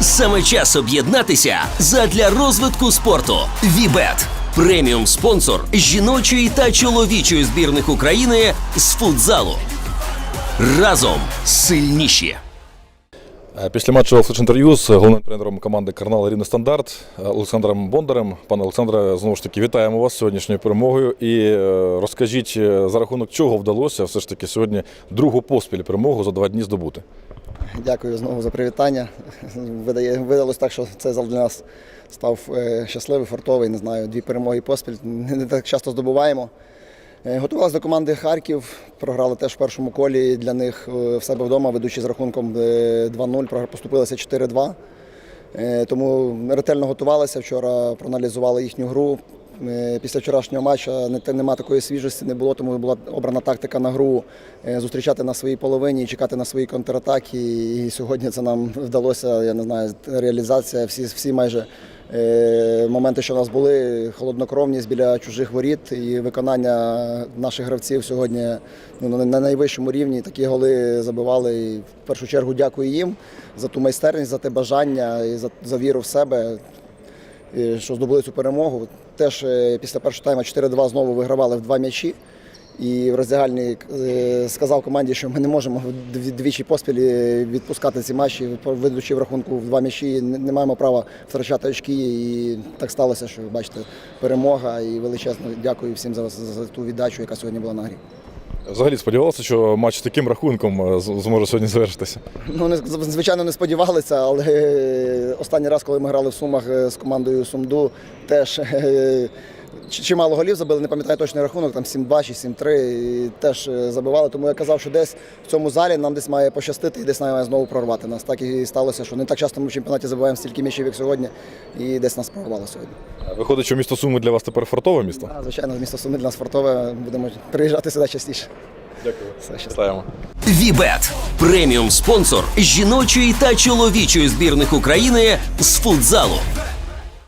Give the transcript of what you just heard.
Саме час об'єднатися задля розвитку спорту. Вібет преміум спонсор жіночої та чоловічої збірних України з футзалу. Разом сильніші. Е, Після матчу Олександр інтерв'ю з головним тренером команди Карнал Рівний Стандарт е, Олександром Бондарем. Пане Олександре, знову ж таки вітаємо вас сьогоднішньою перемогою. І е, розкажіть, за рахунок чого вдалося все ж таки сьогодні другу поспіль перемогу за два дні здобути. Дякую знову за привітання. Видає, видалось так, що цей зал для нас став е, щасливий, фартовий. Не знаю, дві перемоги поспіль. Не, так часто здобуваємо. Е, Готувалися до команди Харків, програли теж в першому колі для них е, в себе вдома, ведучи з рахунком е, 2-0, програ- поступилися 4-2. Е, Тому ретельно готувалися. Вчора проаналізували їхню гру. Е, Після вчорашнього матчу те- нема такої свіжості, не було, тому була обрана тактика на гру е, зустрічати на своїй половині, чекати на свої контратаки. І сьогодні це нам вдалося. Я не знаю, реалізація. Всі, всі майже е, моменти, що в нас були, холоднокровність біля чужих воріт і виконання наших гравців сьогодні ну, на найвищому рівні. Такі голи забивали. І в першу чергу дякую їм за ту майстерність, за те бажання і за, за віру в себе. і Що здобули цю перемогу. Теж е, після першого тайму 4-2 знову вигравали в два м'ячі. І в роздягальні е, сказав команді, що ми не можемо двічі поспіль е, відпускати ці матчі, ведучи в рахунку в два м'ячі. Не маємо права втрачати очки. І так сталося, що бачите, перемога. І величезно дякую всім за, за ту віддачу, яка сьогодні була на грі. Взагалі сподівалися, що матч таким рахунком е, зможе сьогодні завершитися. Ну, не, звичайно, не сподівалися, але е, останній раз, коли ми грали в Сумах е, з командою Сумду, теж чимало голів забили, не пам'ятаю точний рахунок, там 7-2 чи 7-3, теж е, забивали. Тому я казав, що десь в цьому залі нам десь має пощастити і десь має знову прорвати нас. Так і сталося, що не так часто ми в чемпіонаті забуваємо стільки м'ячів, як сьогодні, і десь нас прорвало сьогодні. Виходить, що місто Суми для вас тепер фортове місто. А, звичайно, місто Суми для нас фортове, будемо приїжджати сюди частіше. Дякую. Все, щасливо. Вібет преміум спонсор жіночої та чоловічої збірних України з футзалу.